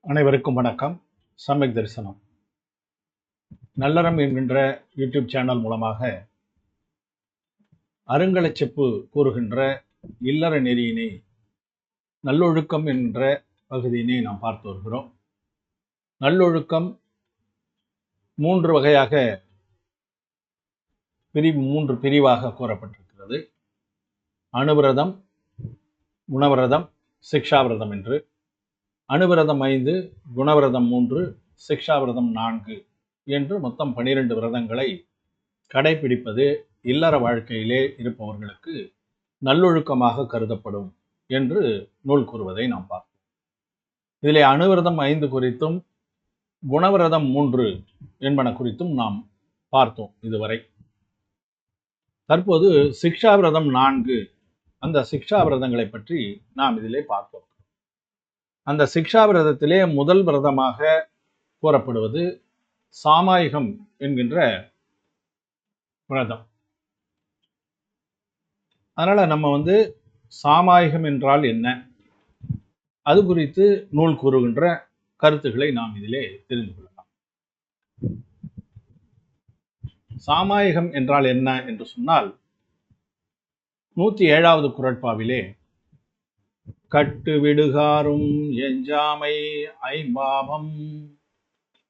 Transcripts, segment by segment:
அனைவருக்கும் வணக்கம். சமயக் தரிசனம். நல்லறம் என்கின்ற யூடியூப் சேனல் மூலமாக அருங்கலச்செப்பு கூறுகின்ற இல்லற நெறியினை நல்லொழுக்கம் என்ற பகுதியினை நாம் பார்த்து வருகிறோம். நல்லொழுக்கம் மூன்று வகையாக பிரிவு மூன்று பிரிவாக கூறப்பட்டிருக்கிறது. அணுவிரதம் உணவிரதம் சிக்ஷாவிரதம் என்று. அணுவிரதம் ஐந்து குணவிரதம் மூன்று சிக்ஷாவிரதம் நான்கு என்று மொத்தம் பனிரெண்டு விரதங்களை கடைபிடிப்பது இல்லற வாழ்க்கையிலே இருப்பவர்களுக்கு நல்லொழுக்கமாக கருதப்படும் என்று நூல் கூறுவதை நாம் பார்ப்போம். இதிலே அணுவிரதம் ஐந்து குறித்தும் குணவிரதம் மூன்று என்பன குறித்தும் நாம் பார்த்தோம் இதுவரை. தற்போது சிக்ஷாவிரதம் நான்கு அந்த சிக்ஷாவிரதங்களை பற்றி நாம் இதிலே பார்ப்போம். அந்த சிக்ஷா விரதத்திலே முதல் விரதமாக கூறப்படுவது சாமாயிகம் என்கின்ற விரதம். அதனால் நம்ம வந்து சாமாயிகம் என்றால் என்ன? அது குறித்து நூல் கூறுகின்ற கருத்துக்களை நாம் இதிலே தெரிந்து கொள்ளலாம். சாமாயிகம் என்றால் என்ன என்று சொன்னால் நூற்றி ஏழாவது குரட்பாவிலே கட்டு விடுகாரும் எஞ்சாமை ஐம்பாவம்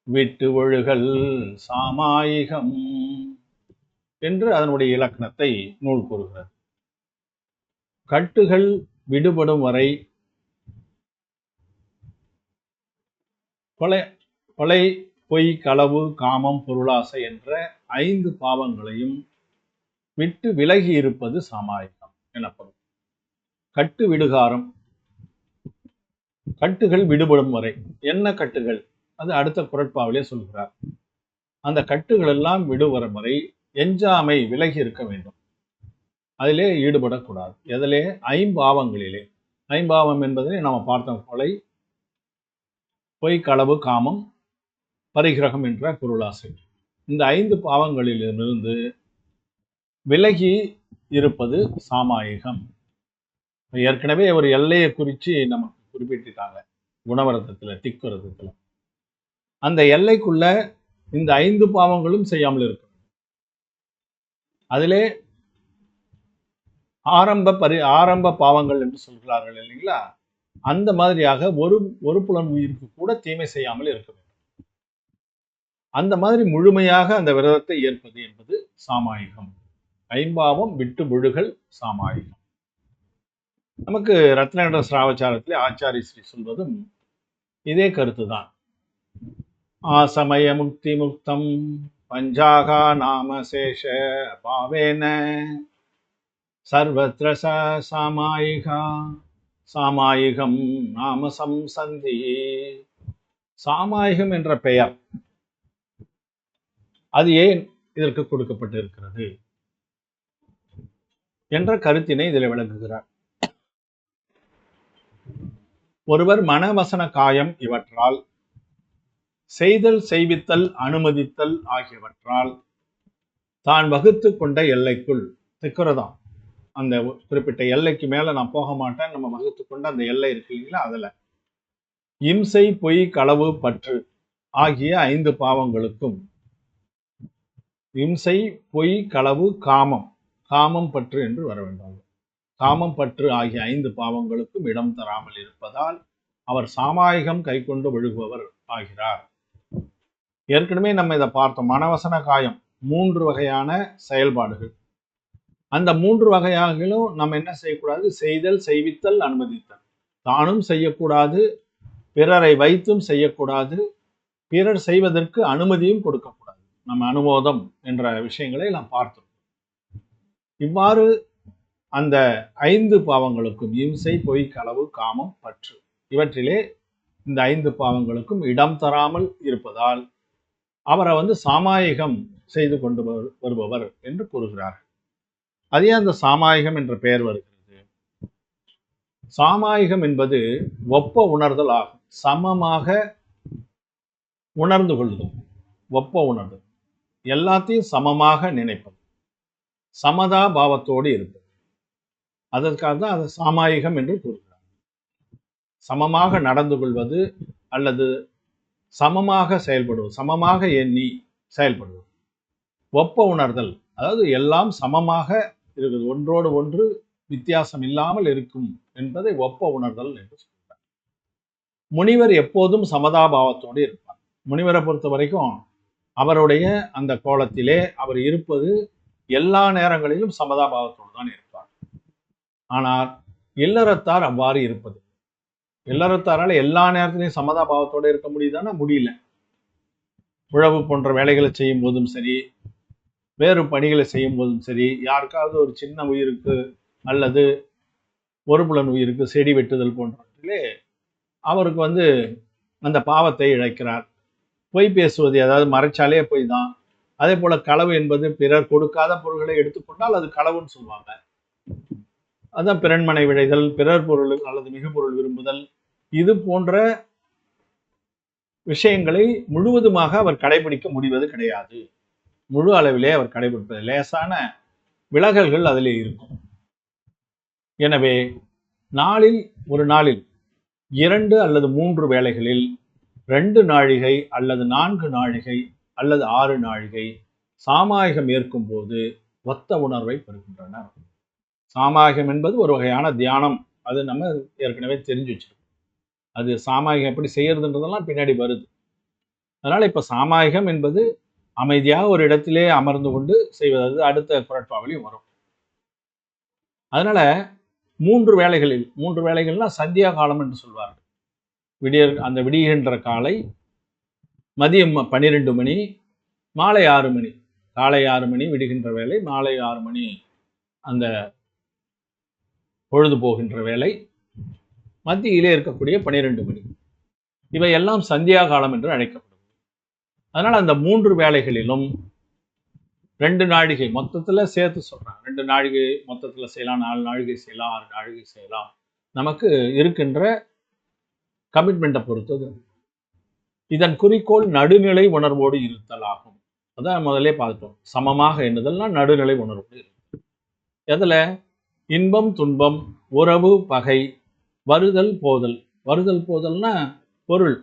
விட்டு ஒழுகல் சாமாயிகம் என்று அதனுடைய இலக்கணத்தை நூல் கூறுகிறது. கட்டுகள் விடுபடும் வரை கொலை கொலை பொய் களவு காமம் பொருளாசை என்ற ஐந்து பாவங்களையும் விட்டு விலகி இருப்பது சாமாயிகம் எனப்படும். கட்டு விடுகாரம் கட்டுகள் விடுபடும் வரை. என்ன கட்டுகள்? அது அடுத்த குரட்பாவிலே சொல்கிறார். அந்த கட்டுகள் எல்லாம் விடுவரும் வரை எஞ்சாமை விலகி இருக்க வேண்டும். அதிலே ஈடுபடக்கூடாது. எதிலே ஐம்பாவங்களிலே. ஐம்பாவம் என்பதிலே நாம பார்த்த கொலை பொய் களவு காமம் பரிகிரகம் என்ற பொருளாசை. இந்த ஐந்து பாவங்களிலிருந்து விலகி இருப்பது சாமாயிகம். ஏற்கனவே ஒரு எல்லையை குறித்து நமக்கு குறிப்பிட்டிருக்காங்க. குணவரதத்தில் திக்வரதத்தில் அந்த எல்லைக்குள்ள இந்த ஐந்து பாவங்களும் செய்யாமல் இருக்கணும். அதிலே ஆரம்ப பரி ஆரம்ப பாவங்கள் என்று சொல்கிறார்கள் இல்லைங்களா? அந்த மாதிரியாக ஒரு ஒரு புலன் உயிருக்கு கூட தீமை செய்யாமல் இருக்க வேண்டும். அந்த மாதிரி முழுமையாக அந்த விரதத்தை ஏற்பது என்பது சாமாயிகம். ஐம்பாவம் விட்டு முழுகல் சாமாயிகம். நமக்கு ரத்னகண்ட சிராவச்சாரத்திலே ஆச்சாரி ஸ்ரீ சொல்வதும் இதே கருத்து தான் ஆசமய முக்தி முக்தம் பஞ்சாகா நாம சேஷ பாவேன சர்வத்திர ச சாமாயிகா சாமாயிகம் நாம சம்சந்தி. சாமாயிகம் என்ற பெயர் அது ஏன் இதற்கு கொடுக்கப்பட்டிருக்கிறது? என்ற கருத்தினை இதில் விளங்குகிறார் ஒருவர் மனவசன காயம் இவற்றால் செய்தல் செய்வித்தல் அனுமதித்தல் ஆகியவற்றால் தான் வகுத்து கொண்ட எல்லைக்குள் திக்குறதாம் அந்த குறிப்பிட்ட எல்லைக்கு மேல நான் போக மாட்டேன் நம்ம வகுத்து கொண்ட அந்த எல்லை இருக்கு இல்லைங்களா அதுல. இம்சை பொய் களவு பற்று ஆகிய ஐந்து பாவங்களுக்கும் இம்சை பொய் களவு காமம் காமம் பற்று என்று வர வேண்டும். காமம் பற்று ஆகிய ஐந்து பாவங்களுக்கும் இடம் தராமல் இருப்பதால் அவர் சாமாயிகம் கைக்கொண்டு விழுகுபவர் ஆகிறார். ஏற்கனவே நம்ம இதை பார்த்தோம். மனவசன காயம் மூன்று வகையான செயல்பாடுகள். அந்த மூன்று வகையாகிலும் நம்ம என்ன செய்யக்கூடாது? செய்தல் செய்வித்தல் அனுமதித்தல். தானும் செய்யக்கூடாது பிறரை வைத்தும் செய்யக்கூடாது பிறர் செய்வதற்கு அனுமதியும் கொடுக்கக்கூடாது. நம்ம அனுமோதம் என்ற விஷயங்களை நாம் பார்த்தோம் இவ்வாறு அந்த ஐந்து பாவங்களுக்கும் இம்சை பொய் களவு காமம் பற்று. இவற்றிலே இந்த ஐந்து பாவங்களுக்கும் இடம் தராமல் இருப்பதால் அவரை வந்து சாமாயிகம் செய்து கொண்டு வருபவர் என்று கூறுகிறார் அதே அந்த சாமாயிகம் என்ற பெயர் வருகிறது. சாமாயிகம் என்பது ஒப்ப உணர்தல் ஆகும். சமமாக உணர்ந்து கொள்ளுதல். ஒப்ப உணர்தல். எல்லாத்தையும் சமமாக நினைப்பது. சமதா பாவத்தோடு இருப்பது. அதற்காக தான் அதை சாமாயிகம் என்று கூறுகிறார். சமமாக நடந்து கொள்வது அல்லது சமமாக செயல்படுவது சமமாக எண்ணி செயல்படுவது. ஒப்ப உணர்தல் அதாவது எல்லாம் சமமாக இருக்குது ஒன்றோடு ஒன்று வித்தியாசம் இல்லாமல் இருக்கும் என்பதை ஒப்ப உணர்தல் என்று சொல்கிறார். முனிவர் எப்போதும் சமதாபாவத்தோடு இருப்பார். முனிவரை பொறுத்த வரைக்கும் அவருடைய அந்த கோலத்திலே அவர் இருப்பது எல்லா நேரங்களிலும் சமதாபாவத்தோடு தான் இருக்கும். ஆனால் இல்லறத்தார் அவ்வாறு இருப்பது. இல்லறத்தாரால் எல்லா நேரத்திலையும் சமதாபாவத்தோடு இருக்க முடியுதானா முடியல. உழவு போன்ற வேலைகளை செய்யும் போதும் சரி வேறு பணிகளை செய்யும் போதும் சரி யாருக்காவது ஒரு சின்ன உயிருக்கு அல்லது ஒரு புலன் உயிருக்கு செடி வெட்டுதல் போன்றவற்றிலே அவருக்கு வந்து அந்த பாவத்தை இழைக்கிறார். பொய் பேசுவது அதாவது மறைச்சாலே பொய் தான். அதே போல களவு என்பது பிறர் கொடுக்காத பொருள்களை எடுத்துக்கொண்டால் அது களவுன்னு சொல்லுவாங்க அதான் பிறன்மனை விழைதல் பிறர் பொருள் அல்லது மிகு பொருள் விரும்புதல். இது போன்ற விஷயங்களை முழுவதுமாக அவர் கடைபிடிக்க முடிவது கிடையாது. முழு அளவிலே அவர் கடைபிடிப்பது. லேசான விலகல்கள் அதிலே இருக்கும். எனவே நாளில் ஒரு நாளில் இரண்டு அல்லது மூன்று வேளைகளில் ரெண்டு நாழிகை அல்லது நான்கு நாழிகை அல்லது ஆறு நாழிகை சாமாயிகம் ஏற்கும் போது ஒத்த உணர்வை பெறுகின்றனர். சாமாயிகம் என்பது ஒரு வகையான தியானம். அது நம்ம ஏற்கனவே தெரிஞ்சு வச்சிருக்கோம். அது சாமாயிகம் எப்படி செய்யறதுன்றதெல்லாம் பின்னாடி வருது. அதனால் இப்போ சாமாயிகம் என்பது அமைதியாக ஒரு இடத்திலே அமர்ந்து கொண்டு செய்வது. அது அடுத்த குரட்பாவிலையும் வரும். அதனால் மூன்று வேலைகளில் மூன்று வேளைகள்னா சந்தியா காலம் என்று சொல்வார்கள். விடியற் அந்த விடிகின்ற காலை மதியம் பன்னிரெண்டு மணி மாலை ஆறு மணி. காலை ஆறு மணி விடுகின்ற வேலை மாலை ஆறு மணி. அந்த பொழுது போகின்ற வேலை மத்தியிலே இருக்கக்கூடிய பனிரெண்டு மணி. இவை எல்லாம் சந்தியா காலம் என்று அழைக்கப்படும். அதனால் அந்த மூன்று வேலைகளிலும் ரெண்டு நாழிகை மொத்தத்தில் சேர்த்து சொல்கிறாங்க ரெண்டு நாழிகை மொத்தத்தில் செய்யலாம் நாலு நாழிகை செய்யலாம் ஆறு நாழிகை செய்யலாம். நமக்கு இருக்கின்ற கமிட்மெண்ட்டை பொறுத்தது. இதன் குறிக்கோள் நடுநிலை உணர்வோடு இருத்தல் ஆகும் அதான் முதலே பார்த்தோம் சமமாக எண்ணுதல்னா நடுநிலை உணர்வோடு இருக்கு எதில்? இன்பம் துன்பம் உறவு பகை வருதல் போதல். வருதல் போதல்னா பொருள்.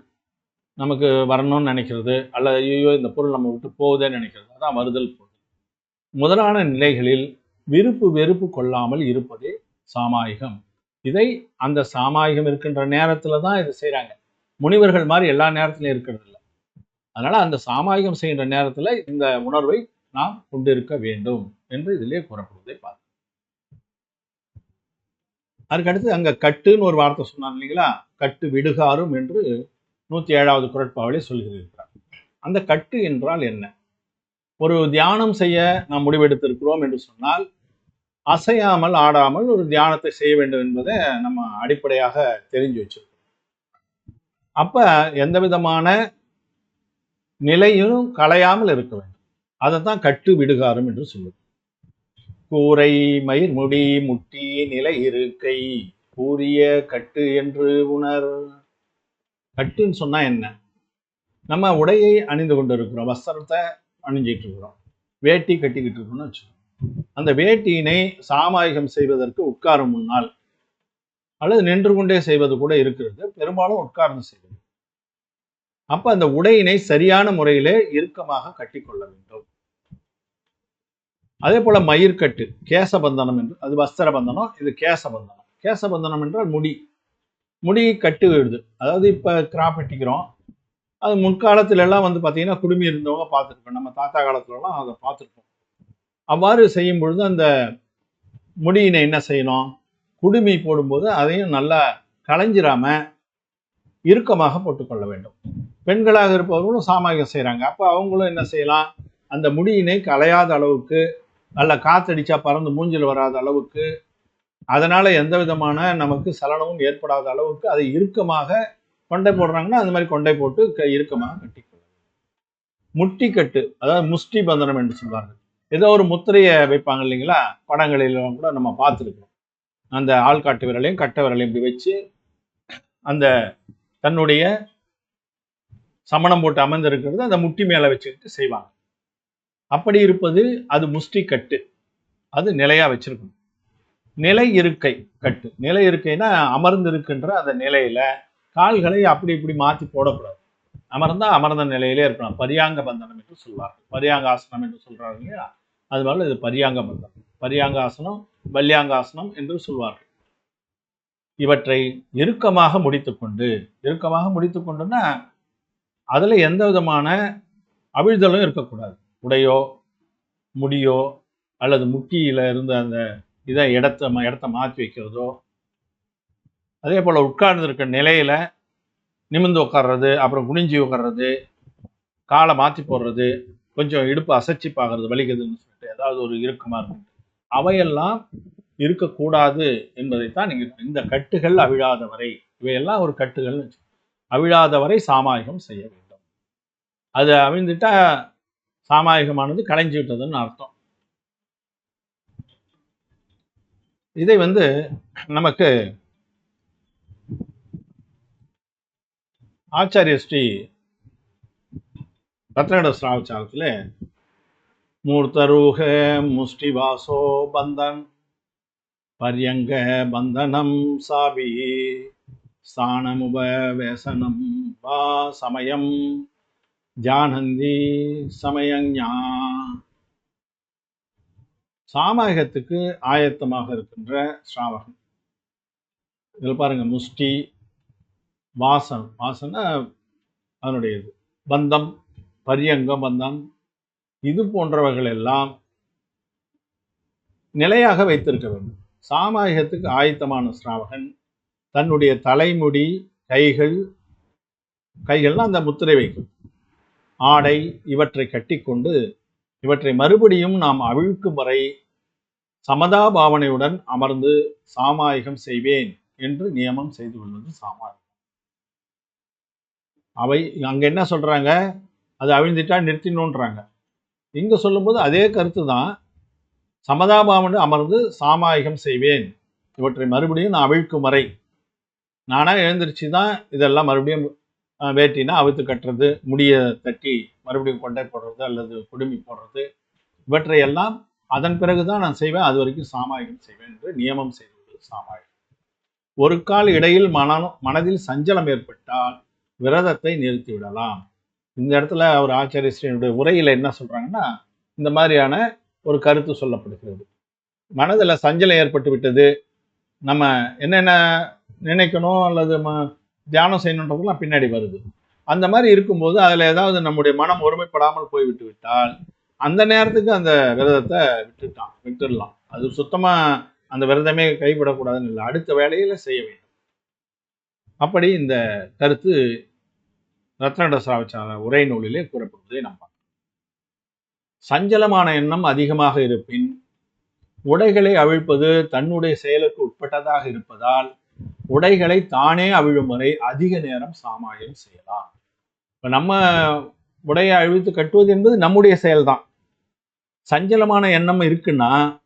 நமக்கு வரணும்னு நினைக்கிறது அல்லது ஐயோ இந்த பொருள் நம்ம விட்டு போகுதேன்னு நினைக்கிறது. அதான் வருதல் போதல். முதலான நிலைகளில் விருப்பு வெறுப்பு கொள்ளாமல் இருப்பதே சாமாயிகம். இதை அந்த சாமாயிகம் இருக்கின்ற நேரத்துல தான் இது செய்கிறாங்க முனிவர்கள் மாதிரி எல்லா நேரத்திலையும் இருக்கிறது இல்லை. அதனால் அந்த சாமாயிகம் செய்கின்ற நேரத்தில் இந்த உணர்வை நாம் கொண்டிருக்க வேண்டும் என்று இதிலே கூறப்படுவதை பார்த்து அதுக்கடுத்து அங்க கட்டுன்னு ஒரு வார்த்தை சொன்னார் இல்லைங்களா? கட்டு விடுகாரும் என்று நூற்றி ஏழாவது குரட்பாவிலே சொல்கிறார் அந்த கட்டு என்றால் என்ன? ஒரு தியானம் செய்ய நாம் முடிவெடுத்திருக்கிறோம் என்று சொன்னால் அசையாமல் ஆடாமல் ஒரு தியானத்தை செய்ய வேண்டும் என்பதை நம்ம அடிப்படையாக தெரிஞ்சு வச்சிருக்கோம். அப்ப எந்த விதமான நிலையும் களையாமல் இருக்க வேண்டும். அதை தான் கட்டு விடுகாரம் என்று சொல்லுது கூரை மயிர் முடி முட்டி நிலை இருக்கை. கூறிய கட்டு என்று உணர். கட்டுன்னு சொன்னா என்ன? நம்ம உடையை அணிந்து கொண்டு இருக்கிறோம் வஸ்திரத்தை அணிஞ்சிட்டு இருக்கிறோம். வேட்டி கட்டிக்கிட்டு இருக்கோம்னு வச்சுக்கோங்க. அந்த வேட்டியினை சாமாயிகம் செய்வதற்கு உட்காரும் முன்னால் அல்லது நின்று கொண்டே செய்வது கூட இருக்கிறது. பெரும்பாலும் உட்கார்ந்து செய்வது. அப்ப அந்த உடையினை சரியான முறையிலே இறுக்கமாக கட்டிக்கொள்ள வேண்டும். அதே போல் மயிர்கட்டு கேசபந்தனம் என்று அது வஸ்திர பந்தனம் இது கேசபந்தனம். கேசபந்தனம் என்றால் முடி. முடி கட்டு விடுது. அதாவது இப்போ கிராப் வெட்டிக்கிறோம். அது முன்காலத்திலெல்லாம் வந்து பார்த்திங்கன்னா குடுமி இருந்தவங்க பார்த்துருப்போம். நம்ம தாத்தா காலத்துலலாம் அதை பார்த்துருப்போம். அவ்வாறு செய்யும் பொழுது அந்த முடியினை என்ன செய்யணும்? குடுமி போடும்போது அதையும் நல்லா களைஞ்சிராமல் இறுக்கமாக போட்டுக்கொள்ள வேண்டும். பெண்களாக இருப்பவர்களும் சாமானியம் செய்கிறாங்க அப்போ அவங்களும் என்ன செய்யலாம்? அந்த முடியினை களையாத அளவுக்கு நல்ல காத்தடிச்சா பறந்து மூஞ்சில் வராத அளவுக்கு அதனால எந்த விதமான நமக்கு சலனமும் ஏற்படாத அளவுக்கு அதை இறுக்கமாக கொண்டை போடுறாங்கன்னா அந்த மாதிரி கொண்டை போட்டு க இறுக்கமாக கட்டிக்கொள்ள முட்டி கட்டு அதாவது முஷ்டி பந்தனம் என்று சொல்வார்கள். ஏதோ ஒரு முத்திரையை வைப்பாங்க இல்லைங்களா? படங்களிலும் கூட நம்ம பார்த்துருக்கோம். அந்த ஆள்காட்டு விரலையும் கட்ட விரலையும் இப்படி வச்சு அந்த தன்னுடைய சமணம் போட்டு அமர்ந்திருக்கிறது அந்த முட்டி மேலே வச்சுக்கிட்டு செய்வாங்க. அப்படி இருப்பது அது முஷ்டி கட்டு. அது நிலையாக வச்சிருக்கணும். நிலை இருக்கை கட்டு. நிலை இருக்கைனா அமர்ந்து இருக்கின்ற அந்த நிலையில் கால்களை அப்படி இப்படி மாற்றி போடக்கூடாது. அமர்ந்தால் அமர்ந்த நிலையிலே இருக்கணும். பரியாங்க பந்தனம் என்று சொல்வார்கள். பரியாங்காசனம் என்று சொல்கிறாங்க இல்லையா? அது இது பரியாங்க பந்தனம். பரியாங்காசனம் பல்யாங்காசனம் என்று சொல்வார்கள். இவற்றை இறுக்கமாக முடித்துக்கொண்டு இறுக்கமாக முடித்துக்கொண்டுன்னா அதில் எந்த விதமான அவிழ்தலும் இருக்கக்கூடாது. உடையோ முடியோ அல்லது முக்கியில் இருந்த அந்த இதை இடத்த இடத்த மாற்றி வைக்கிறதோ அதே போல் உட்கார்ந்துருக்க நிலையில் நிமிந்து நிமிர்ந்து உட்கார்றது அப்புறம் குனிஞ்சி உட்கார்றது காலை மாற்றி போடுறது கொஞ்சம் இடுப்பு அசைச்சி பார்க்கறது வலிக்குதுன்னு சொல்லிட்டு ஏதாவது ஒரு இறுக்கமாக இருக்கும் அவையெல்லாம் இருக்கக்கூடாது என்பதைத்தான் நீங்கள் இந்த கட்டுகள் அவிழாத வரை இவையெல்லாம் ஒரு கட்டுகள்னு அவிழாத வரை சாமாயிகம் செய்ய வேண்டும். அது அவிழ்ந்துட்டா சாமாயிகமானது கலைஞ்சி விட்டதுன்னு அர்த்தம். இதை வந்து நமக்கு ஆச்சாரிய ஸ்ரீ ரத்னட ஸ்ராவச்சாரத்தில் மூர்த்தரூக முஷ்டிவாசோ பந்தன் பரியங்க பந்தனம் சாபி ஸ்தானமுபவேசனம் வா சமயம். ஜானந்தி சமயஞா சாமகத்துக்கு ஆயத்தமாக இருக்கின்ற ஸ்ராவகம் இதில் பாருங்க முஷ்டி வாசம் வாசனை. அதனுடைய இது பந்தம் பரியங்க பந்தம். இது போன்றவைகள் எல்லாம் நிலையாக வைத்திருக்க வேண்டும். சாமாயகத்துக்கு ஆயத்தமான ஸ்ராவகன். தன்னுடைய தலைமுடி கைகள் கைகள்லாம் அந்த முத்திரை வைக்கும். ஆடை இவற்றை கட்டிக்கொண்டு இவற்றை மறுபடியும் நாம் அவிழ்க்கும் வரை சமதா பாவனையுடன் அமர்ந்து சாமாயிகம் செய்வேன் என்று நியமம் செய்து கொள்வது சாமாயிகம். அவை அங்க என்ன சொல்றாங்க? அது அவிழ்ந்துட்டா நிறுத்தினோன்றாங்க இங்க சொல்லும்போது அதே கருத்து தான். சமதா பாவனை அமர்ந்து சாமாயிகம் செய்வேன். இவற்றை மறுபடியும் நான் அவிழ்க்கும் வரை. நானாக எழுந்திருச்சு தான் இதெல்லாம் மறுபடியும் வேட்டினா அவித்து கட்டுறது முடியை தட்டி மறுபடியும் கொண்டை போடுறது அல்லது குடுமி போடுறது. இவற்றை எல்லாம் அதன் பிறகுதான் நான் செய்வேன். அது வரைக்கும் சாமாயிகம் செய்வேன் என்று நியமம் செய்வது சாமாயிகம் ஒரு கால் இடையில் மனம் மனதில் சஞ்சலம் ஏற்பட்டால் விரதத்தை நிறுத்தி விடலாம் இந்த இடத்துல அவர் ஆச்சாரிய ஸ்ரீனுடைய என்ன சொல்கிறாங்கன்னா இந்த மாதிரியான ஒரு கருத்து சொல்லப்படுகிறது. மனதில் சஞ்சலம் ஏற்பட்டு விட்டது நம்ம என்னென்ன நினைக்கணும் அல்லது ம- தியானம் செய்யணுன்றதெல்லாம் பின்னாடி வருது. அந்த மாதிரி இருக்கும்போது அதில் ஏதாவது நம்முடைய மனம் ஒருமைப்படாமல் போய்விட்டு விட்டால் அந்த நேரத்துக்கு அந்த விரதத்தை விட்டுட்டான் விட்டுடலாம். அது சுத்தமாக அந்த விரதமே கைவிடக்கூடாதுன்னு இல்லை. அடுத்த வேலையில் செய்ய வேண்டும். அப்படி இந்த கருத்து ரத்னடசாவச்சார உரை நூலிலே கூறப்படுவதை நாம் சஞ்சலமான எண்ணம் அதிகமாக இருப்பின் உடைகளை அவிழ்ப்பது தன்னுடைய செயலுக்கு உட்பட்டதாக இருப்பதால் உடைகளை தானே அவிழும் வரை அதிக நேரம் சாமாயம் செய்யலாம். இப்ப நம்ம உடையை அழித்து கட்டுவது என்பது நம்முடைய செயல்தான். சஞ்சலமான எண்ணம் இருக்குன்னா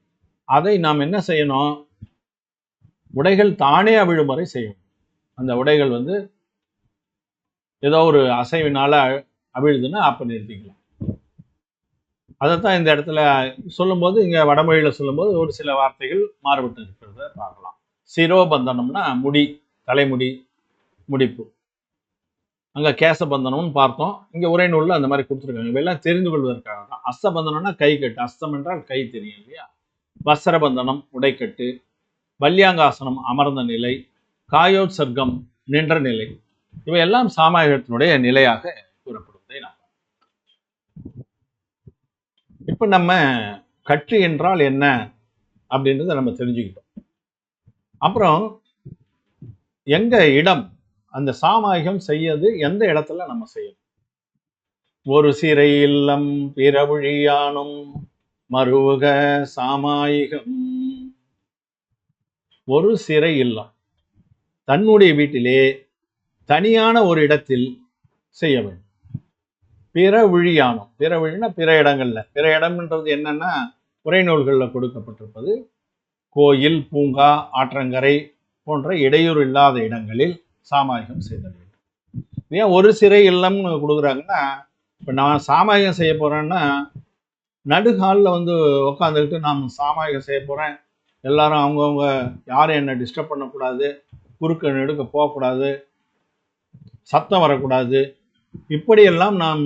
அதை நாம் என்ன செய்யணும்? உடைகள் தானே அவிழும் வரை செய்யணும். அந்த உடைகள் வந்து ஏதோ ஒரு அசைவினால அ- அவிழுதுன்னா அப்ப நிறுத்திக்கலாம். அதைத்தான் இந்த இடத்துல சொல்லும்போது இங்க வடமொழியில சொல்லும்போது ஒரு சில வார்த்தைகள் மாறுபட்டு இருக்கிறத பார்க்கலாம். சிரோபந்தனம்னா முடி தலைமுடி முடிப்பு. அங்கே கேசபந்தனம்னு பார்த்தோம். இங்கே உரை நூலில் அந்த மாதிரி கொடுத்துருக்காங்க. இவையெல்லாம் தெரிந்து கொள்வதற்காக தான். அஸ்தபந்தனம்னா கை கட்டு அஸ்தம் என்றால் கை தெரியும் இல்லையா? வஸ்திரபந்தனம் உடைக்கட்டு. பல்யாங்காசனம் அமர்ந்த நிலை. காயோத்சர்க்கம் நின்ற நிலை. இவையெல்லாம் சாமாயகத்தினுடைய நிலையாக கூறப்படுவதை நாம் இப்போ நம்ம கட்டு என்றால் என்ன அப்படின்றத நம்ம தெரிஞ்சுக்கிட்டோம். அப்புறம் எங்க இடம் அந்த சாமாயிகம் செய்யது எந்த இடத்துல நம்ம செய்யணும்? ஒரு சிறை இல்லம் பிறவழியானும் மருவக சாமாயிகம். ஒரு சிறை இல்லம். தன்னுடைய வீட்டிலே தனியான ஒரு இடத்தில் செய்ய வேண்டும். பிற விழியானம் பிற விழினா பிற இடங்கள்ல. பிற இடம்ன்றது என்னன்னா உரைநூல்களில் கொடுக்கப்பட்டிருப்பது கோயில் பூங்கா ஆற்றங்கரை போன்ற இடையூறு இல்லாத இடங்களில் சாமாயிகம் செய்தல் வேண்டும் ஏன் ஒரு சிறை இல்லம்னு கொடுக்குறாங்கன்னா இப்போ நான் சாமாயிகம் செய்ய போகிறேன்னா நடுகாலில் வந்து உட்காந்துக்கிட்டு நான் சாமாயிகம் செய்ய போகிறேன் எல்லாரும் அவங்கவுங்க யாரும் என்னை டிஸ்டர்ப் பண்ணக்கூடாது குறுக்க நெடுக்க போகக்கூடாது சத்தம் வரக்கூடாது. இப்படியெல்லாம் நாம்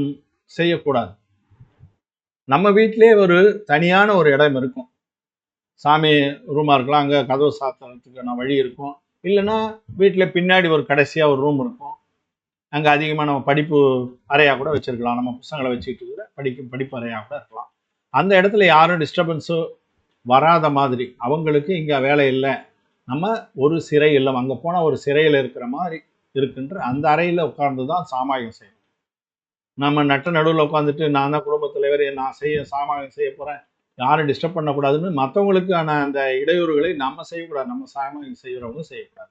செய்யக்கூடாது. நம்ம வீட்டிலே ஒரு தனியான ஒரு இடம் இருக்கும். சாமி ரூமாக இருக்கலாம் அங்கே கதவு சாத்துறதுக்கான வழி இருக்கும். இல்லைன்னா வீட்டில் பின்னாடி ஒரு கடைசியாக ஒரு ரூம் இருக்கும். அங்கே அதிகமாக நம்ம படிப்பு அறையாக கூட வச்சுருக்கலாம். நம்ம புத்தகங்களை வச்சுக்கிட்டு கூட படிக்கும் படிப்பு அறையாக கூட இருக்கலாம். அந்த இடத்துல யாரும் டிஸ்டர்பன்ஸோ வராத மாதிரி அவங்களுக்கு இங்கே வேலை இல்லை. நம்ம ஒரு சிறை இல்லம் அங்கே போனால் ஒரு சிறையில் இருக்கிற மாதிரி இருக்குன்ற அந்த அறையில் உட்கார்ந்து தான் சாமாயம் செய்யணும். நம்ம நட்ட நடுவில் உட்காந்துட்டு நான் தான் குடும்பத் தலைவர் நான் செய்ய சாமாயம் செய்ய போகிறேன் யாரும் டிஸ்டர்ப் பண்ணக்கூடாதுன்னு மற்றவங்களுக்கான அந்த இடையூறுகளை நம்ம செய்யக்கூடாது. நம்ம சாயமாக செய்கிறவங்க செய்யக்கூடாது.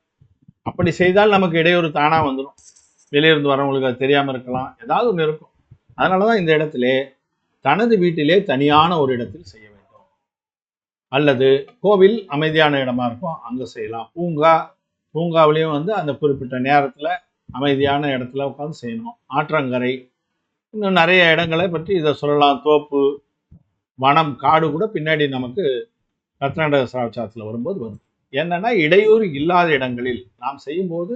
அப்படி செய்தால் நமக்கு இடையூறு தானாக வந்துடும் வெளியிருந்து வரவங்களுக்கு அது தெரியாமல் இருக்கலாம். ஏதாவது ஒன்று இருக்கும். அதனால தான் இந்த இடத்திலே தனது வீட்டிலே தனியான ஒரு இடத்தில் செய்ய வேண்டும். அல்லது கோவில் அமைதியான இடமா இருக்கும். அங்கே செய்யலாம். பூங்கா பூங்காவிலையும் வந்து அந்த குறிப்பிட்ட நேரத்தில் அமைதியான இடத்துல உட்காந்து செய்யணும். ஆற்றங்கரை. இன்னும் நிறைய இடங்களை பற்றி இதை சொல்லலாம். தோப்பு வனம் காடு கூட பின்னாடி நமக்கு ரத்னாடக சாட்சாத்தில் வரும்போது வரும். என்னன்னா இடையூறு இல்லாத இடங்களில் நாம் செய்யும்போது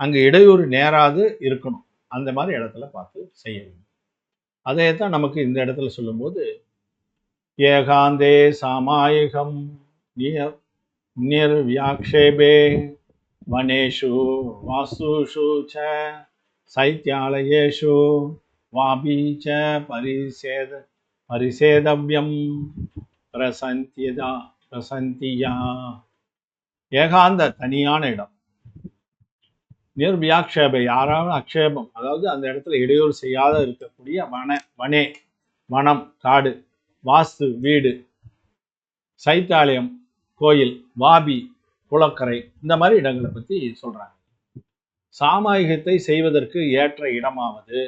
அங்கே இடையூறு நேராது இருக்கணும். அந்த மாதிரி இடத்துல பார்த்து செய்ய வேண்டும். அதே தான் நமக்கு இந்த இடத்துல சொல்லும்போது ஏகாந்தே சாமாயிகம் நியர் நிர்வியாக்ஷேபே வனேஷு வாசுஷு ச சைத்யாலயேஷு வாபி ச பரிசேத பரிசேதவ்யம் பிரசந்தியதா பிரசந்தியா ஏகாந்த தனியான இடம். நிர்வியாக்ஷேபை யாராவது அக்ஷேபம் அதாவது அந்த இடத்துல இடையூறு செய்யாத இருக்கக்கூடிய வன வனே வனம் காடு வாஸ்து வீடு சைத்தாலயம் கோயில் வாபி குளக்கரை இந்த மாதிரி இடங்களை பற்றி சொல்கிறாங்க சாமாயிகத்தை செய்வதற்கு ஏற்ற இடமாவது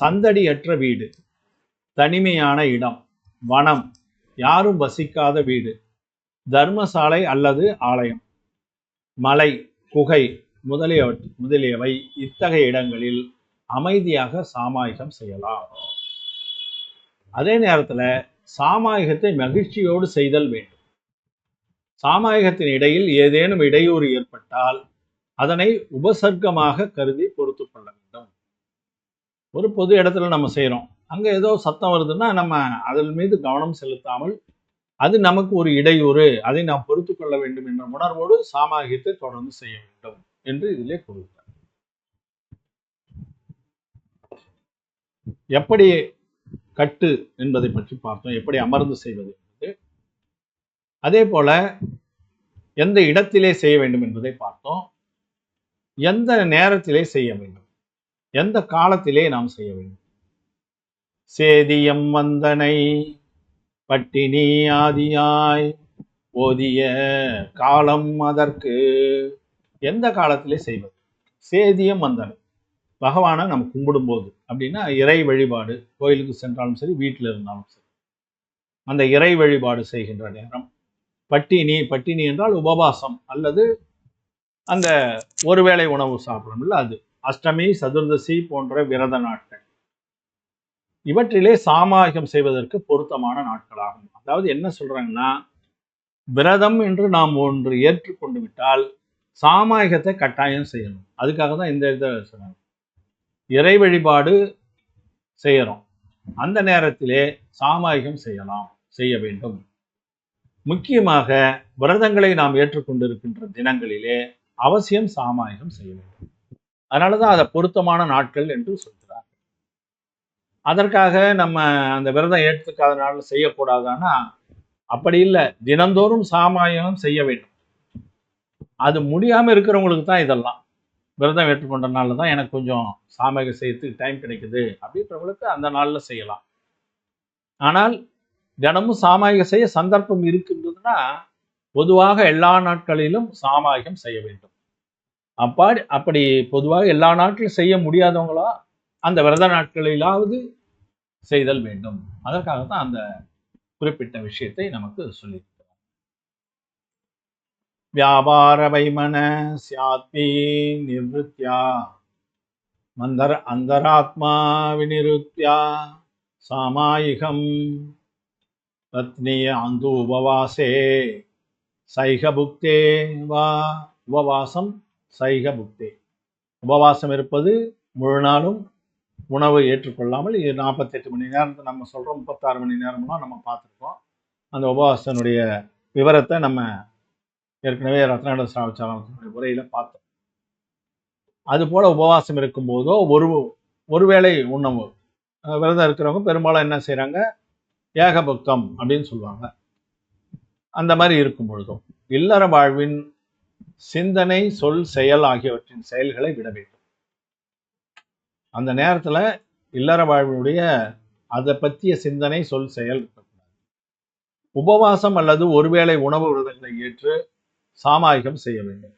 சந்தடியற்ற வீடு. தனிமையான இடம் வனம் யாரும் வசிக்காத வீடு தர்மசாலை அல்லது ஆலயம் மலை குகை முதலியவ முதலியவை இத்தகைய இடங்களில் அமைதியாக சாமாயிகம் செய்யலாம். அதே நேரத்தில் சாமாயிகத்தை மகிழ்ச்சியோடு செய்தல் வேண்டும். சாமாயிகத்தின் இடையில் ஏதேனும் இடையூறு ஏற்பட்டால் அதனை உபசர்க்கமாக கருதி பொறுத்து கொள்ள வேண்டும். ஒரு பொது இடத்துல நம்ம செய்கிறோம் அங்க ஏதோ சத்தம் வருதுன்னா நம்ம அதன் மீது கவனம் செலுத்தாமல் அது நமக்கு ஒரு இடையூறு அதை நாம் பொறுத்து கொள்ள வேண்டும் என்ற உணர்வோடு சாமாகியத்தை தொடர்ந்து செய்ய வேண்டும் என்று இதிலே கூறுகிறார். எப்படி கட்டு என்பதை பற்றி பார்த்தோம் எப்படி அமர்ந்து செய்வது என்பது. அதே போல எந்த இடத்திலே செய்ய வேண்டும் என்பதை பார்த்தோம். எந்த நேரத்திலே செய்ய வேண்டும்? எந்த காலத்திலே நாம் செய்ய வேண்டும்? சேதியம் வந்தனை பட்டினி ஆதியாய் ஓதிய காலம் அதற்கு. எந்த காலத்திலே செய்வது? சேதியம் வந்தனை. பகவானை நம்ம கும்பிடும்போது. அப்படின்னா இறை வழிபாடு கோயிலுக்கு சென்றாலும் சரி வீட்டில் இருந்தாலும் சரி. அந்த இறை வழிபாடு செய்கின்ற நேரம். பட்டினி பட்டினி என்றால் உபவாசம் அல்லது அந்த ஒருவேளை உணவு சாப்பிடணும்ல அது. அஷ்டமி சதுர்தசி போன்ற விரத நாட்கள். இவற்றிலே சாமாகியம் செய்வதற்கு பொருத்தமான நாட்களாகும். அதாவது என்ன சொல்றாங்கன்னா விரதம் என்று நாம் ஒன்று ஏற்றுக்கொண்டு விட்டால் சாமாயகத்தை கட்டாயம் செய்யணும். அதுக்காக தான் இந்த இதை சொல்றாங்க. இறை வழிபாடு செய்யறோம். அந்த நேரத்திலே சாமாயிகம் செய்யலாம் செய்ய வேண்டும். முக்கியமாக விரதங்களை நாம் ஏற்றுக்கொண்டிருக்கின்ற தினங்களிலே அவசியம் சாமாயிகம் செய்ய வேண்டும். அதனாலதான் அதை பொருத்தமான நாட்கள் என்று சொல்கிறார் அதற்காக நம்ம அந்த விரதம் ஏற்றுக்காத செய்யக்கூடாதானா? அப்படி இல்லை. தினந்தோறும் சாமாயம் செய்ய வேண்டும். அது முடியாமல் இருக்கிறவங்களுக்கு தான் இதெல்லாம். விரதம் ஏற்றுக்கொண்டனால தான் எனக்கு கொஞ்சம் சாமக செய்யறதுக்கு டைம் கிடைக்குது அப்படின்றவங்களுக்கு அந்த நாளில் செய்யலாம். ஆனால் தினமும் சாமாயிகம் செய்ய சந்தர்ப்பம் இருக்கின்றதுன்னா பொதுவாக எல்லா நாட்களிலும் சாமாயிகம் செய்ய வேண்டும். அப்பா அப்படி பொதுவாக எல்லா நாட்களும் செய்ய முடியாதவங்களா அந்த விரத நாட்களிலாவது செய்தல் வேண்டும். அதற்காக தான் அந்த குறிப்பிட்ட விஷயத்தை நமக்கு சொல்லியிருக்கிறார். வியாபார வைமன சியாத்மி நிவத்தியா மந்தர அந்தராத்மா வினிருத்யா சாமாயிகம் பத்னி அந்து உபவாசே சைக புக்தே வா உபவாசம் சைக புக்தே. உபவாசம் இருப்பது முழு நாளும் உணவு ஏற்றுக்கொள்ளாமல் நாற்பத்தெட்டு மணி நேரத்தை நம்ம சொல்கிறோம் முப்பத்தாறு மணி நேரம்லாம் நம்ம பார்த்துருக்கோம். அந்த உபவாசனுடைய விவரத்தை நம்ம ஏற்கனவே ரத்னாட சாவச்சாரத்தினுடைய உரையில் பார்த்தோம். அதுபோல் உபவாசம் இருக்கும்போதோ ஒரு ஒருவேளை உணவு. விரதம் இருக்கிறவங்க பெரும்பாலும் என்ன செய்கிறாங்க ஏகபக்தம் அப்படின்னு சொல்லுவாங்க. அந்த மாதிரி இருக்கும் பொழுதும். இல்லற வாழ்வின் சிந்தனை சொல் செயல் ஆகியவற்றின் செயல்களை விட வேண்டும். அந்த நேரத்துல இல்லற வாழ்வினுடைய அதை பற்றிய சிந்தனை சொல் செயல் இருக்கக்கூடாது. உபவாசம் அல்லது ஒருவேளை உணவு விரதங்களை ஏற்று சாமாயிகம் செய்ய வேண்டும்.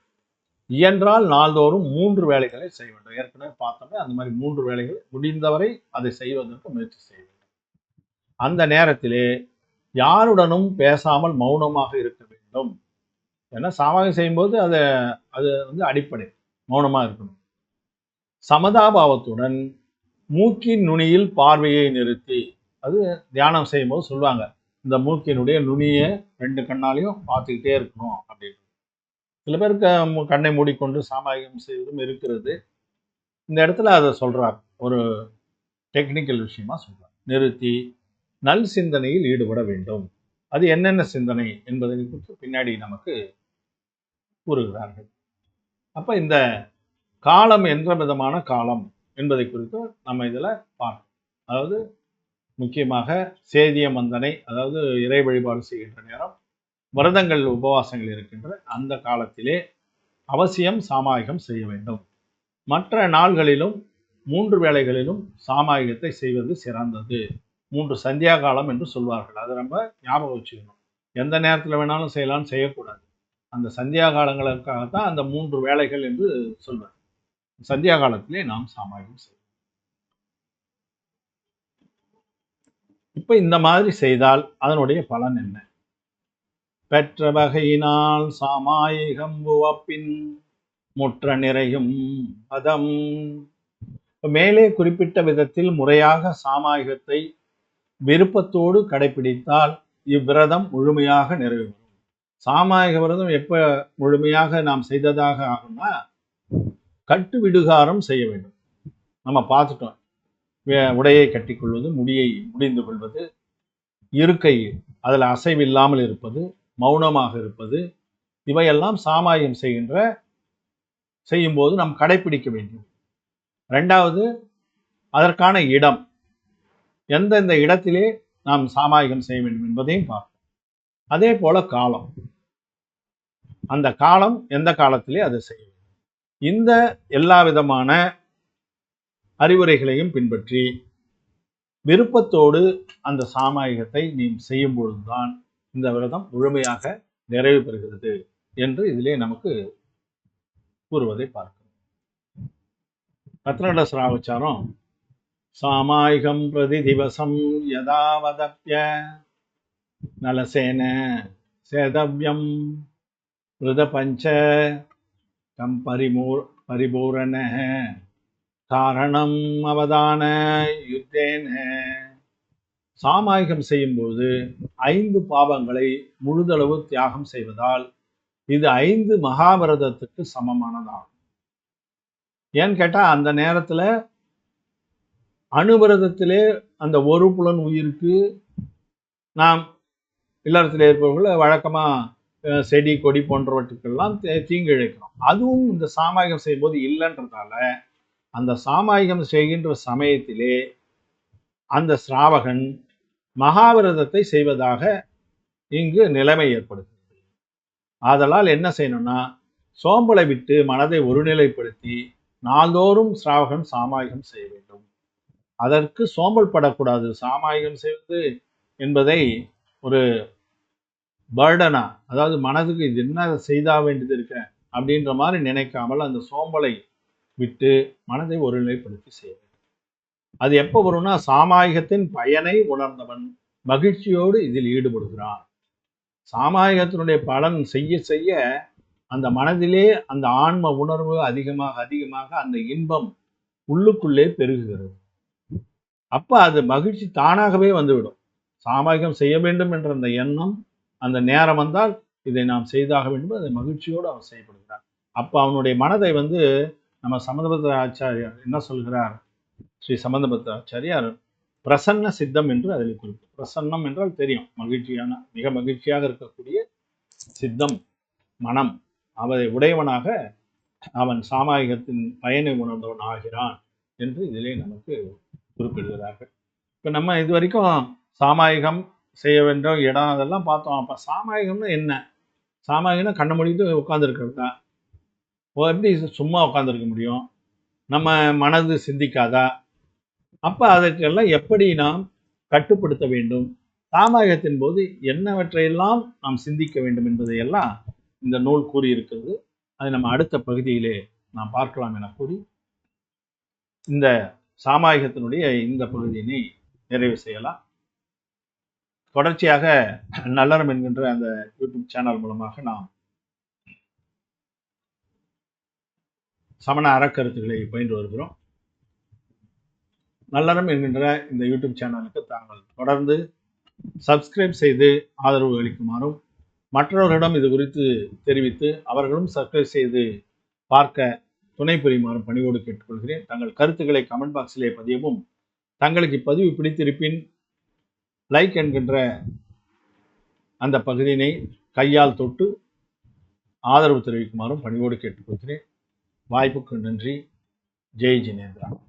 இயன்றால் நாள்தோறும் மூன்று வேலைகளை செய்ய வேண்டும். ஏற்கனவே பார்த்தோமே அந்த மாதிரி மூன்று வேலைகள் முடிந்தவரை அதை செய்வதற்கு முயற்சி செய்ய வேண்டும். அந்த நேரத்திலே யாருடனும் பேசாமல் மௌனமாக இருக்க வேண்டும். ஏன்னா சாமாகம் செய்யும்போது அதை அது வந்து அடிப்படை மௌனமாக இருக்கணும். சமதாபாவத்துடன் மூக்கின் நுனியில் பார்வையை நிறுத்தி அது தியானம் செய்யும்போது சொல்லுவாங்க இந்த மூக்கினுடைய நுனியை ரெண்டு கண்ணாலையும் பார்த்துக்கிட்டே இருக்கணும் அப்படின்னு. சில பேருக்கு மு- கண்ணை மூடிக்கொண்டு சாமாயம் செய்வதும் இருக்கிறது. இந்த இடத்துல அதை சொல்கிறார் ஒரு டெக்னிக்கல் விஷயமா சொல்கிறார் நிறுத்தி நல் சிந்தனையில் ஈடுபட வேண்டும். அது என்னென்ன சிந்தனை என்பதை குறித்து பின்னாடி நமக்கு கூறுகிறார்கள். அப்போ இந்த காலம் என்ற விதமான காலம் என்பதை குறித்து நம்ம இதில் பார்க்கணும் அதாவது முக்கியமாக சேதிய மந்தனை அதாவது இறை வழிபாடு செய்கின்ற நேரம் விரதங்கள் உபவாசங்கள் இருக்கின்ற அந்த காலத்திலே அவசியம் சாமாயிகம் செய்ய வேண்டும். மற்ற நாள்களிலும் மூன்று வேளைகளிலும் சாமாயிகத்தை செய்வது சிறந்தது. மூன்று சந்தியா காலம் என்று சொல்வார்கள். அதை நம்ம ஞாபகம் வச்சுக்கணும். எந்த நேரத்தில் வேணாலும் செய்யலாம்னு செய்யக்கூடாது. அந்த சந்தியா காலங்களுக்காகத்தான் அந்த மூன்று வேலைகள் என்று சொல்வார். சந்தியா காலத்திலே நாம் சாமாயிகம் செய்வோம். இப்ப இந்த மாதிரி செய்தால் அதனுடைய பலன் என்ன? பெற்ற வகையினால் சாமாயிகம் உவப்பின் முற்ற நிறையும் பதம். மேலே குறிப்பிட்ட விதத்தில் முறையாக சாமாயிகத்தை விருப்பத்தோடு கடைபிடித்தால் இவ்விரதம் முழுமையாக நிறைவேறும் சாமாயிக விரதம் எப்ப முழுமையாக நாம் செய்ததாக ஆகும்னா கட்டு விடுகாரம் செய்ய வேண்டும். நம்ம பார்த்துட்டோம். உடையை கட்டிக்கொள்வது முடியை முடிந்து கொள்வது இருக்கை அதில் அசைவில்லாமல் இருப்பது மௌனமாக இருப்பது இவையெல்லாம் சாமாயம் செய்கின்ற செய்யும்போது நாம் கடைபிடிக்க வேண்டும். ரெண்டாவது அதற்கான இடம். எந்தெந்த இடத்திலே நாம் சாமாயிகம் செய்ய வேண்டும் என்பதையும் பார்ப்போம். அதே போல காலம். அந்த காலம் எந்த காலத்திலே அதை செய்ய வேண்டும்? இந்த எல்லா விதமான அறிவுரைகளையும் பின்பற்றி விருப்பத்தோடு அந்த சாமாயிகத்தை நீ செய்யும் பொழுதுதான் இந்த விரதம் முழுமையாக நிறைவு பெறுகிறது என்று இதிலே நமக்கு கூறுவதை பார்க்கிறோம். ரத்னட சிராவச்சாரம் சாமாயிகம் பிரதிதிவசம் யதாவதப்ய. நலசேன சேதவ்யம் விரத பஞ்ச கம் பரிமூர் பரிபூரண. காரணம் அவதான யுத்தேன. சாமாயிகம் செய்யும்போது ஐந்து பாவங்களை முழுதளவு தியாகம் செய்வதால் இது ஐந்து மகாபாரதத்துக்கு சமமானதாகும். ஏன்னு கேட்டால் அந்த நேரத்தில் அணுவிரதத்திலே அந்த ஒரு புலன் உயிருக்கு நாம் இல்லறத்தில் இருப்பவர்கள் வழக்கமாக செடி கொடி போன்றவற்றுக்கெல்லாம் தீ- தீங்கு இழைக்கிறோம் அதுவும் இந்த சாமாயிகம் செய்யும்போது இல்லைன்றதால அந்த சாமாயிகம் செய்கின்ற சமயத்திலே அந்த சிராவகன் மகாவிரதத்தை செய்வதாக இங்கு நிலைமை ஏற்படுகிறது. ஆதலால் என்ன செய்யணும்னா சோம்பலை விட்டு மனதை ஒருநிலைப்படுத்தி நாள்தோறும் சிராவகம் சாமாயிகம் செய்ய வேண்டும். அதற்கு சோம்பல் படக்கூடாது. சாமாயிகம் செய்வது என்பதை ஒரு பர்டனா அதாவது மனதுக்கு இது என்ன செய்தா வேண்டியது இருக்க அப்படின்ற மாதிரி நினைக்காமல் அந்த சோம்பலை விட்டு மனதை ஒருநிலைப்படுத்தி செய்ய அது எப்போ வரும்னா சாமாயிகத்தின் பயனை உணர்ந்தவன் மகிழ்ச்சியோடு இதில் ஈடுபடுகிறான். சாமாயிகத்தினுடைய பலன் செய்ய செய்ய அந்த மனதிலே அந்த ஆன்ம உணர்வு அதிகமாக அதிகமாக அந்த இன்பம் உள்ளுக்குள்ளே பெருகுகிறது. அப்போ அது மகிழ்ச்சி தானாகவே வந்துவிடும். சாமாயிகம் செய்ய வேண்டும் என்ற அந்த எண்ணம் அந்த நேரம் வந்தால் இதை நாம் செய்தாக வேண்டும். அதை மகிழ்ச்சியோடு அவன் செய்யப்படுகிறார். அப்போ அவனுடைய மனதை வந்து நம்ம சம்பந்தபத்த ஆச்சாரியார் என்ன சொல்கிறார்? ஸ்ரீ சம்பந்தபத்த ஆச்சாரியார் பிரசன்ன சித்தம் என்று அதில் குறிப்பு பிரசன்னம் என்றால் தெரியும். மகிழ்ச்சியான மிக மகிழ்ச்சியாக இருக்கக்கூடிய சித்தம் மனம். அவரை உடையவனாக அவன் சாமாயிகத்தின் பயனை உணர்ந்தவன் ஆகிறான் என்று இதிலே நமக்கு குறிப்பிடுகிறார்கள் இப்போ நம்ம இது வரைக்கும் சாமாயிகம் செய்ய வேண்டும் இடம் அதெல்லாம் பார்த்தோம். அப்போ சாமாயிகம்னு என்ன? சாமாயிகம்னா கண்ணை மூடிட்டு உட்காந்துருக்கிறது தான் எப்படி சும்மா உட்காந்துருக்க முடியும்? நம்ம மனது சிந்திக்காதா? அப்போ அதற்கெல்லாம் எப்படி நாம் கட்டுப்படுத்த வேண்டும்? சாமாயத்தின் போது என்னவற்றையெல்லாம் நாம் சிந்திக்க வேண்டும் என்பதையெல்லாம் இந்த நூல் கூறியிருக்கிறது. அதை நம்ம அடுத்த பகுதியிலே நாம் பார்க்கலாம் என கூறி இந்த சாமாயகத்தினுடைய இந்த பகுதியினை நிறைவு செய்யலாம். தொடர்ச்சியாக நல்லறம் என்கின்ற அந்த யூடியூப் சேனல் மூலமாக நாம் சமண அறக்கருத்துக்களை பயின்று வருகிறோம். நல்லறம் என்கின்ற இந்த யூடியூப் சேனலுக்கு தாங்கள் தொடர்ந்து சப்ஸ்கிரைப் செய்து ஆதரவு அளிக்குமாறும் மற்றவர்களிடம் இது குறித்து தெரிவித்து அவர்களும் சப்ஸ்கிரைப் செய்து பார்க்க துணை புரியுமாறும் பணிவோடு கேட்டுக்கொள்கிறேன். தங்கள் கருத்துக்களை கமெண்ட் பாக்ஸிலே பதியவும். தங்களுக்கு இப்பதிவு பிடித்திருப்பின் லைக் என்கின்ற அந்த பகுதியினை கையால் தொட்டு ஆதரவு தெரிவிக்குமாறும் பணிவோடு கேட்டுக்கொள்கிறேன். வாய்ப்புக்கு நன்றி. ஜெய் ஜினேந்திரா.